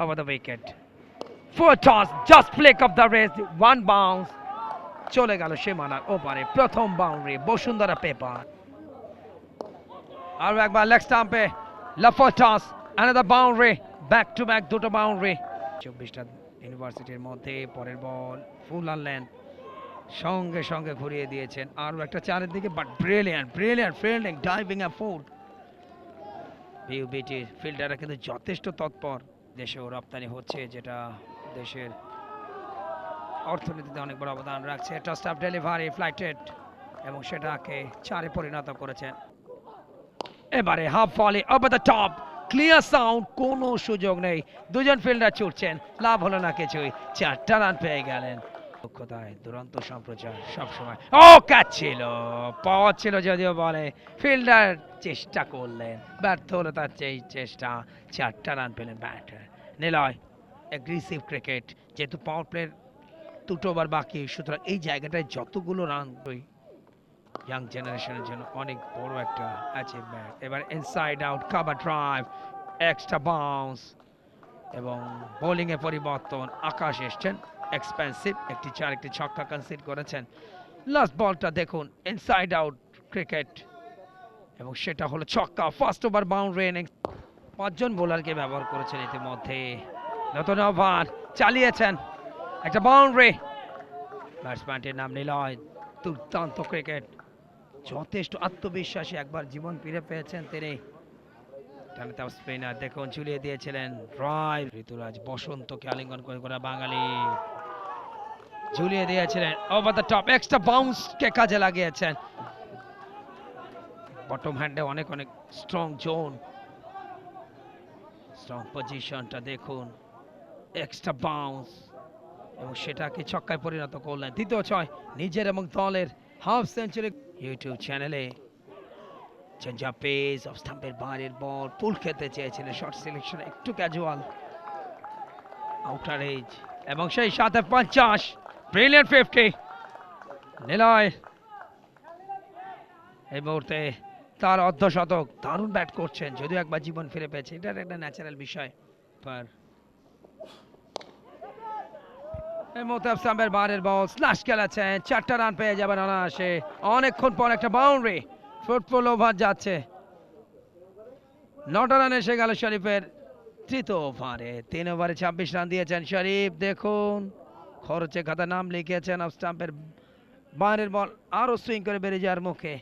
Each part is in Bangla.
over the wicket. Four toss, just flick of the wrist, one bounce. চলে গেল সীমানার ওপারে। প্রথম বাউন্ডারি বসুন্ধরা পেপার আর একবার লেগ স্টাম্পে লাফর toss another boundary back to back দুটো বাউন্ডারি চব্বিশটা ইউনিভার্সিটির মধ্যে পরের বল ফুল আনলেন সঙ্গে সঙ্গে ঘুরিয়ে দিয়েছেন। আরও একটা চারের দিকে but brilliant brilliant fielding diving and food বিউবিটির ফিল্ডাররা কিন্তু যথেষ্ট তৎপর। দেশেও রপ্তানি হচ্ছে, যেটা দেশের অর্থনীতিতে অনেক বড় অবদান রাখছে। টস অফ ডেলিভারি ফ্লাইটেড এবং সেটাকে চারে পরিণত করেছেন এবারে half volley over the top clear sound কোনো সুযোগ নেই। দুজন ফিল্ডার ছুটছেন, লাভ হলো না কিছুই। চারটা রান পেয়ে গেলেন। দক্ষতায় দুরন্ত সম্প্রচার সবসময়। ও ক্যাচ ছিল পাওয়ার ছিল যদিও বলে। ফিল্ডার চেষ্টা করলেন, ব্যর্থ হলো তার চেষ্টা। চারটা রান পেলেন ব্যাটার নিলয় অ্যাগ্রেসিভ ক্রিকেট যেহেতু পাওয়ার প্লের দুটো ওভার বাকি, সুতরাং এই জায়গাটায় যতগুলো রান ওই ইয়াং জেনারেশনের জন্য অনেক বড় একটা অ্যাচিভমেন্ট এবার inside out cover drive extra bounce এবং বোলিংয়ে পরিবর্তন, আকাশ এসছেন এক্সপেন্সিভ একটি চার, একটি ছক্কা কনসিড করেছেন। লাস্ট বলটা দেখুন ইনসাইড আউট ক্রিকেট এবং সেটা হলো ছক্কা ফার্স্ট ওভার বাউন্ডারি ইনিংস পাঁচজন বোলারকে ব্যবহার করেছেন ইতিমধ্যে। নতুন ওভার চালিয়েছেন একটা বাউন্ডারি ব্যাটসম্যানটির নাম নিলয় দুর্দান্ত ক্রিকেট যথেষ্ট আত্মবিশ্বাসী একবার জীবন ফিরে পেয়েছেন তিনি। স্পিনার দেখুন, ঝুলিয়ে দিয়েছিলেন রায় ঋতুরাজ বসন্তকে আলিঙ্গন করে করা বাঙালি। ঝুলিয়ে দিয়েছিলেন over the top extra bounce কে কাজে লাগিয়েছেন। বটম হ্যান্ডে অনেক অনেক স্ট্রং জোন স্ট্রং পজিশনটা দেখুন। এক্সট্রা বাউন্স এবং সেটাকে ছক্কায় পরিণত করলেন। দ্বিতীয় ছয়, নিজের এবং দলের হাফ সেঞ্চুরি ইউটিউব চ্যানেলে চঞ্জা পেস অফ স্টাম্পের বাইরের বল পুল খেতে চেয়েছিলেন। শর্ট সিলেকশন একটু ক্যাজুয়াল আউটার এজ এবং সেই সাথে পঞ্চাশ ব্রিলিয়ান্ট ফিফটি নিলয়। এই মুহূর্তে তার অর্ধশতক। দারুণ ব্যাট করছেন যদিও একবার জীবন ফিরে পেয়েছে। এটা একটা ন্যাচারাল বিষয়। পার। মুহূর্তে স্টাম্পের বাইরের বল স্ল্যাশ খেলাচ্ছেন চারটা রান পেয়ে যাবেন অনায়াসে অনেকক্ষণ পর একটা বাউন্ডারি ফুটবল ওভার যাচ্ছে। নটা রান এসে গেল শরীফের তৃতীয় ওভারে তিন ওভারে ছাব্বিশ রান দিয়েছেন শরীফ। দেখুন খরচে খাতা নাম লিখেছেন অফ স্টাম্পের বাইরের বল আরও সুইং করে বেরিয়ে যাওয়ার মুখে।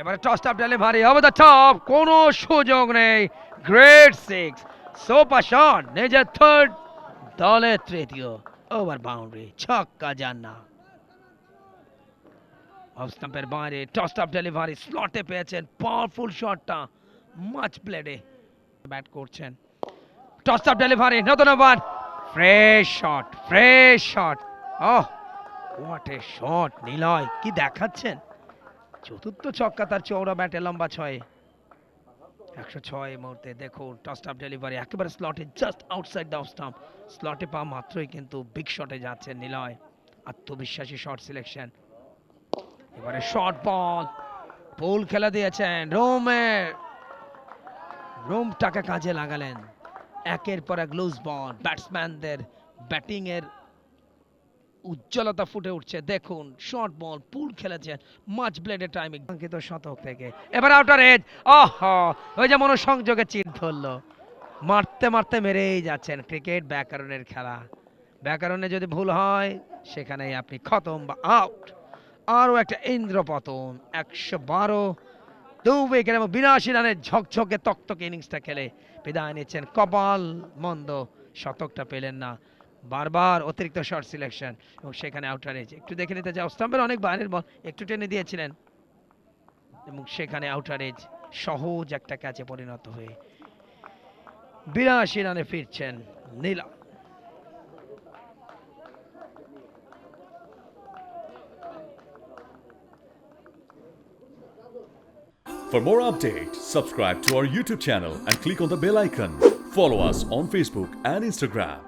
এবারে টস টপ ডেলিভারি হবে দ্য টপ কোনো সুযোগ নেই। গ্রেট সিক্স সোপা শট নিজের থার্ড দলের তৃতীয় ওভার বাউন্ডারি ছক্কা যান না অফ স্টাম্পের বাইরে টস টপ ডেলিভারি স্লটে পেয়েছেন পাওয়ারফুল শটটা মাছ ব্লেডে ব্যাট করছেন। টস টপ ডেলিভারি নতুন over fresh shot fresh shot oh what a shot Niloy, কি দেখাচ্ছেন? চতুর্থ ছক্কা তার চৌড়া ব্যাটে লম্বা ছয়ে। একশো ছয় মুহূর্তে, দেখো টস টপ ডেলিভারি একেবারে স্লটে জাস্ট আউটসাইড দ্য স্টাম্প স্লটে পা মাত্রই কিন্তু বিগ শটে যাচ্ছে নিলয়। আত্মবিশ্বাসী শট সিলেকশন এবারে শর্ট বল পোল খেলা দিয়েছেন রোমের রোমটাকে কাজে লাগালেন। একের পর এক লুজ বল ব্যাটসম্যানদের ব্যাটিং এর উজ্জ্বলতা ফুটে উঠছে। দেখুন শর্ট বল পুল খেলেছেন মাছ ব্লেডের টাইমিং অঙ্কিত শতক থেকে। এবার আউটার এজ আহ ওই যে মনোসংযোগে চিট ধরলো। মারতে মারতে মেরেই যাচ্ছেন ক্রিকেট ব্যাকরণের খেলা। ব্যাকরণে যদি ভুল হয় সেখানেই আপনি খতম বা আউট আরও একটা ইন্দ্রপতন। একশো বারো দু উইকেট এবং বিরাশি রানের ঝকঝকে তক্তকে ইনিংসটা খেলে বিদায় নিচ্ছেন কপাল মন্দ। শতকটা পেলেন না। বারবার অতিরিক্ত শর্ট সিলেকশন এবং সেখানে আউটার এজ একটু দেখে নিতে যাও স্টাম্পের অনেক বাইরের বল একটু টেনে দিয়েছিলেন এবং সেখানে আউটার এজ সহজ একটা ক্যাচে পরিণত হয়ে বিরাশি রানে ফিরছেন নীলা For more updates, subscribe to our YouTube channel and click on the bell icon. Follow us on Facebook and Instagram.